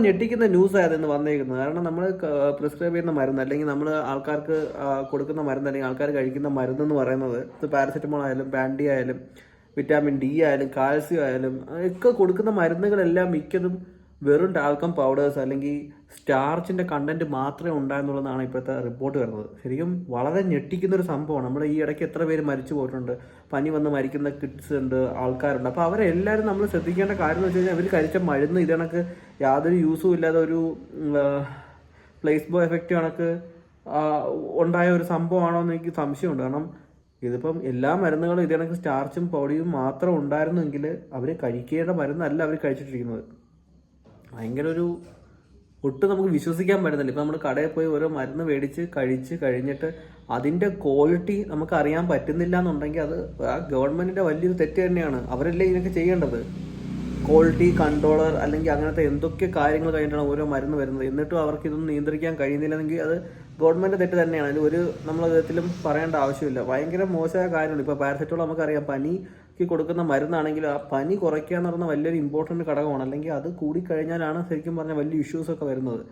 ഞെട്ടിക്കുന്ന ന്യൂസ് ആയിരുന്നു വന്നേക്കുന്നത് കാരണം നമ്മൾ പ്രിസ്ക്രൈബ് ചെയ്യുന്ന മരുന്ന് അല്ലെങ്കിൽ നമ്മൾ ആൾക്കാർക്ക് കൊടുക്കുന്ന മരുന്ന് അല്ലെങ്കിൽ ആൾക്കാർ കഴിക്കുന്ന മരുന്ന് എന്ന് പറയുന്നത് ഇത് പാരസെറ്റമോൾ ആയാലും ബാൻഡി ആയാലും വിറ്റാമിൻ ഡി ആയാലും കാൽസ്യം ആയാലും ഒക്കെ കൊടുക്കുന്ന മരുന്നുകളെല്ലാം മിക്കതും വെറും ടാൽക്കം പൗഡേഴ്സ് അല്ലെങ്കിൽ സ്റ്റാർച്ചിന്റെ കണ്ടന്റ് മാത്രമേ ഉണ്ടായെന്നുള്ളതാണ് ഇപ്പോഴത്തെ റിപ്പോർട്ട് വരുന്നത്. ശരിക്കും വളരെ ഞെട്ടിക്കുന്ന ഒരു സംഭവമാണ്. നമ്മൾ ഈ ഇടയ്ക്ക് എത്ര പേര് മരിച്ചു പോയിട്ടുണ്ട്. പനി വന്ന് മരിക്കുന്ന കിഡ്സ് ഉണ്ട് ആൾക്കാരുണ്ട്. അപ്പോൾ അവരെല്ലാവരും നമ്മൾ ശ്രദ്ധിക്കേണ്ട കാര്യം എന്ന് വെച്ച് കഴിഞ്ഞാൽ അവർ കഴിച്ച മരുന്ന് ഇത് കണക്ക് യാതൊരു യൂസും ഇല്ലാതെ ഒരു പ്ലേസ്ബോ എഫക്റ്റ് കണക്ക് ഉണ്ടായ ഒരു സംഭവമാണോ എന്ന് എനിക്ക് സംശയമുണ്ട്. കാരണം ഇതിപ്പം എല്ലാ മരുന്നുകളും ഇത് കണക്ക് സ്റ്റാർച്ചും പൗഡിയും മാത്രം ഉണ്ടായിരുന്നെങ്കിൽ അവർ കഴിക്കേണ്ട മരുന്നല്ല അവർ കഴിച്ചിട്ടിരിക്കുന്നത്. ഭയങ്കര ഒരു ഒട്ടും നമുക്ക് വിശ്വസിക്കാൻ പറ്റുന്നില്ല. ഇപ്പം നമ്മൾ കടയിൽ പോയി ഓരോ മരുന്ന് മേടിച്ച് കഴിച്ച് കഴിഞ്ഞിട്ട് അതിന്റെ ക്വാളിറ്റി നമുക്ക് അറിയാൻ പറ്റുന്നില്ല എന്നുണ്ടെങ്കിൽ അത് ആ ഗവൺമെന്റിന്റെ വലിയൊരു തെറ്റ് തന്നെയാണ്. അവരല്ലേ ഇതിനൊക്കെ ചെയ്യേണ്ടത്? ക്വാളിറ്റി കൺട്രോളർ അല്ലെങ്കിൽ അങ്ങനത്തെ എന്തൊക്കെ കാര്യങ്ങൾ കഴിഞ്ഞിട്ടാണ് ഓരോ മരുന്ന് വരുന്നത്. എന്നിട്ടും അവർക്ക് ഇതൊന്നും നിയന്ത്രിക്കാൻ കഴിയുന്നില്ലെങ്കിൽ അത് ഗവൺമെന്റ് തെറ്റ് തന്നെയാണ്. അതിൽ ഒരു നമ്മൾ വിധത്തിലും പറയേണ്ട ആവശ്യമില്ല. ഭയങ്കര മോശമായ കാര്യമാണ്. ഇപ്പോൾ പാരസെറ്റോൾ നമുക്കറിയാം. പനിക്ക് കൊടുക്കുന്ന മരുന്നാണെങ്കിൽ ആ പനി കുറയ്ക്കുക എന്ന് പറയുന്ന വലിയൊരു ഇമ്പോർട്ടന്റ് ഘടകമാണ്. അല്ലെങ്കിൽ അത് കൂടിക്കഴിഞ്ഞാലാണ് ശരിക്കും പറഞ്ഞാൽ വലിയ ഇഷ്യൂസ് ഒക്കെ വരുന്നത്.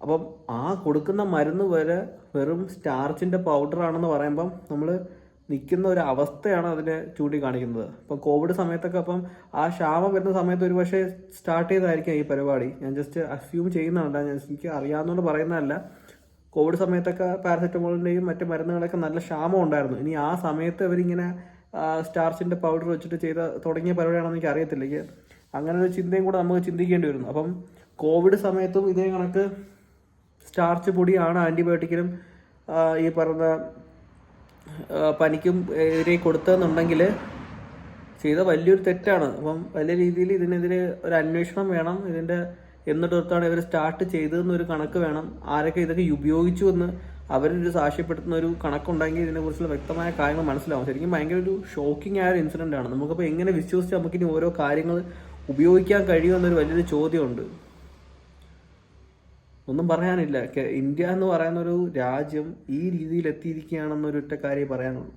അപ്പം ആ കൊടുക്കുന്ന മരുന്ന് വരെ വെറും സ്റ്റാർച്ചിന്റെ പൗഡർ ആണെന്ന് പറയുമ്പം നമ്മൾ നിൽക്കുന്ന ഒരു അവസ്ഥയാണ് അതിനെ ചൂണ്ടിക്കാണിക്കുന്നത്. ഇപ്പം കോവിഡ് സമയത്തൊക്കെ അപ്പം ആ ക്ഷാമം വരുന്ന സമയത്ത് ഒരു പക്ഷേ സ്റ്റാർട്ട് ചെയ്തായിരിക്കാം ഈ പരിപാടി. ഞാൻ ജസ്റ്റ് അസ്യൂം ചെയ്യുന്നതല്ല. ഞാൻ എനിക്ക് അറിയാവുന്നതുകൊണ്ട് പറയുന്നതല്ല. കോവിഡ് സമയത്തൊക്കെ പാരസെറ്റമോളിന്റെയും മറ്റു മരുന്നുകളൊക്കെ നല്ല ക്ഷാമം ഉണ്ടായിരുന്നു. ഇനി ആ സമയത്ത് അവരിങ്ങനെ സ്റ്റാർച്ചിന്റെ പൗഡർ വെച്ചിട്ട് ചെയ്ത തുടങ്ങിയ പരിപാടിയാണെന്ന് എനിക്ക് അറിയത്തില്ല. അങ്ങനെ ഒരു ചിന്തയും കൂടെ നമുക്ക് ചിന്തിക്കേണ്ടി വരുന്നു. അപ്പം കോവിഡ് സമയത്തും ഇതേ കണക്ക് സ്റ്റാർച്ച് പൊടിയാണ് ആന്റിബയോട്ടിക്കിനും ഈ പറഞ്ഞ പനിക്കും എതിരെ കൊടുത്തതെന്നുണ്ടെങ്കിൽ ചെയ്ത വലിയൊരു തെറ്റാണ്. അപ്പം വലിയ രീതിയിൽ ഇതിനെതിരെ ഒരു അന്വേഷണം വേണം. ഇതിന്റെ എന്നിട്ടൊരുത്താണ് ഇവർ സ്റ്റാർട്ട് ചെയ്തതെന്നൊരു കണക്ക് വേണം. ആരൊക്കെ ഇതൊക്കെ ഉപയോഗിച്ചു എന്ന് അവരൊരു സാക്ഷ്യപ്പെടുത്തുന്ന ഒരു കണക്കുണ്ടെങ്കിൽ ഇതിനെക്കുറിച്ചുള്ള വ്യക്തമായ കാര്യങ്ങൾ മനസ്സിലാവും. ശരിക്കും ഭയങ്കര ഒരു ഷോക്കിംഗ് ആയ ഒരു ഇൻസിഡന്റ് ആണ്. നമുക്കപ്പോൾ എങ്ങനെ വിശ്വസിച്ച് നമുക്കിനി ഓരോ കാര്യങ്ങൾ ഉപയോഗിക്കാൻ കഴിയുമെന്നൊരു വലിയൊരു ചോദ്യമുണ്ട്. ഒന്നും പറയാനില്ല. ഇന്ത്യ എന്ന് പറയുന്ന ഒരു രാജ്യം ഈ രീതിയിൽ എത്തിയിരിക്കുകയാണെന്നൊരു ഒറ്റ കാര്യം പറയാനുള്ളൂ.